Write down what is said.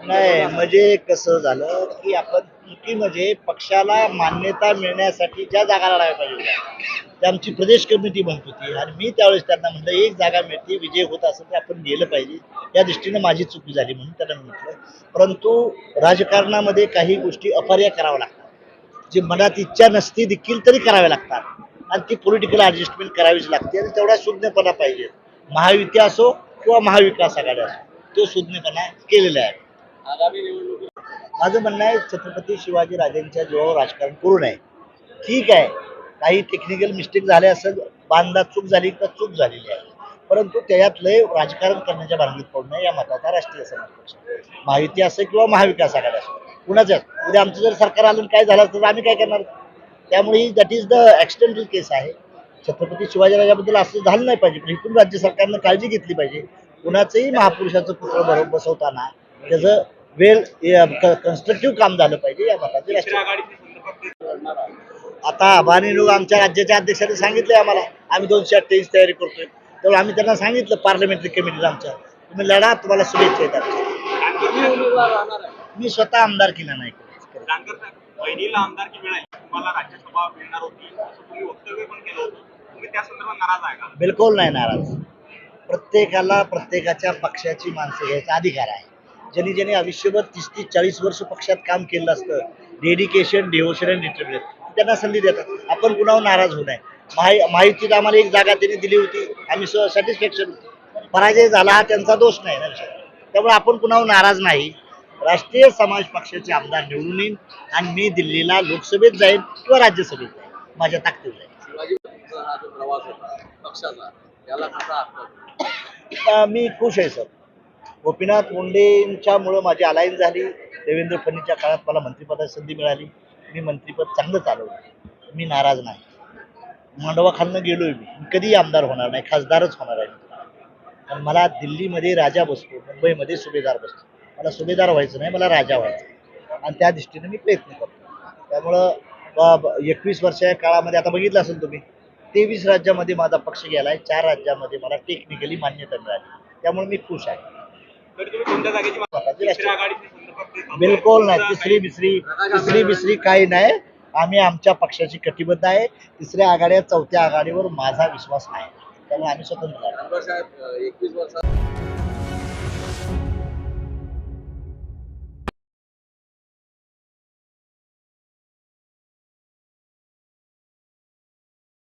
नाही म्हणजे कसं झालं की आपण चुकी म्हणजे पक्षाला मान्यता मिळण्यासाठी ज्या जागा लढाव्या पाहिजे होत्या, त्या आमची प्रदेश कमिटी म्हणत होती. आणि मी त्यावेळेस त्यांना म्हणलं एक जागा मिळते विजय होत असेल तर आपण गेलं पाहिजे. या दृष्टीनं माझी चुकी झाली म्हणून त्यांना म्हटलं. परंतु राजकारणामध्ये काही गोष्टी अपर्याय कराव्या लागतात. जे मनात इच्छा नसती देखील तरी कराव्या लागतात. आणि ती पॉलिटिकल ॲडजस्टमेंट करावीच लागते. आणि तेवढा शून्यपणा पाहिजे महायुती असो किंवा महाविकास आघाडी असो. तो सुज्ञपणा केलेला आहे. आगामी माझं म्हणणं आहे छत्रपती शिवाजी राजांच्या जीवावर राजकारण करू नये. ठीक आहे काही टेक्निकल मिस्टेक झाले असेल बांधा चूक झाली तर चूक झालेली आहे. परंतु त्याच्यात लय राजकारण करण्याच्या भानगडीत पडू नये या मताचा राष्ट्रीय समाज पक्ष महायुती असो किंवा महाविकास आघाडी असो कुणाच्याच उद्या आमचं जर सरकार आलं काय झालं तर आम्ही काय करणार? त्यामुळे ही that is the extended case आहे. छत्रपती शिवाजीराजाबद्दल असं झालं नाही पाहिजे पण इथून राज्य सरकारनं काळजी घेतली पाहिजे. कुणाचंही महापुरुषाचं पुत्र बरोबर बसवताना त्याचं वेल कन्स्ट्रक्टिव्ह काम झालं पाहिजे या मताची आहे आता आबानी लोक आमच्या राज्याच्या अध्यक्षांनी सांगितलंय आम्हाला. आम्ही दोनशे अठ्ठावीस तयारी करतोय. त्यामुळे आम्ही त्यांना सांगितलं पार्लमेंटरी कमिटीला आमच्या. तुम्ही लढा तुम्हाला शुभेच्छा येतात मी स्वतः आमदार केला नाही बिलकुल नाही नाराज. प्रत्येकाला प्रत्येकाच्या पक्षाची माणसं घ्यायचा अधिकार आहे. ज्यांनी ज्यांनी आयुष्यभर तीस तीस चाळीस वर्ष पक्षात काम केलं असतं डेडिकेशन डिव्होशन अँड डिटर्मिनेशन त्यांना संधी देतात. आपण कुणावर नाराज होऊ नये. माहि माहितीत आम्हाला एक जागा त्यांनी दिली होती. आम्ही सॅटिस्फॅक्शन पराजय झाला हा त्यांचा दोष नाही ना त्यामुळे आपण कुणावर नाराज नाही. राष्ट्रीय समाज पक्षाचे आमदार निवडून येईन आणि मी दिल्लीला लोकसभेत जाईन किंवा राज्यसभेत जाईन. माझ्या ताकदीवर जाईन. मी खुश आहे सर. गोपीनाथ मुंडेंच्यामुळं माझी अलायन्स झाली. देवेंद्र फडणवीसच्या काळात मला मंत्रिपदाची संधी मिळाली. मी मंत्रिपद चांगलं चालवलं. मी नाराज नाही. मांडवा खालनं गेलोय मी. कधीही आमदार होणार नाही खासदारच होणार आहे. पण मला दिल्लीमध्ये राजा बसतो मुंबईमध्ये सुभेदार बसतो. मला सुभेदार व्हायचं नाही मला राजा व्हायचं आणि त्या दृष्टीने मी प्रयत्न करतो. त्यामुळं एकवीस वर्षाच्या काळामध्ये आता बघितलं असेल तुम्ही तेवीस राज्यामध्ये माझा पक्ष गेला आहे चार राज्यामध्ये मला टेक्निकली मान्यता मिळाली. त्यामुळे मी खुश आहे. बिलकुल नाही. तिसरी बिसरी तिसरी बिसरी काही नाही. आम्ही आमच्या पक्षाची कटिबद्ध आहे. तिसऱ्या आघाड्या चौथ्या आघाडीवर माझा विश्वास नाही त्यामुळे आम्ही स्वतंत्र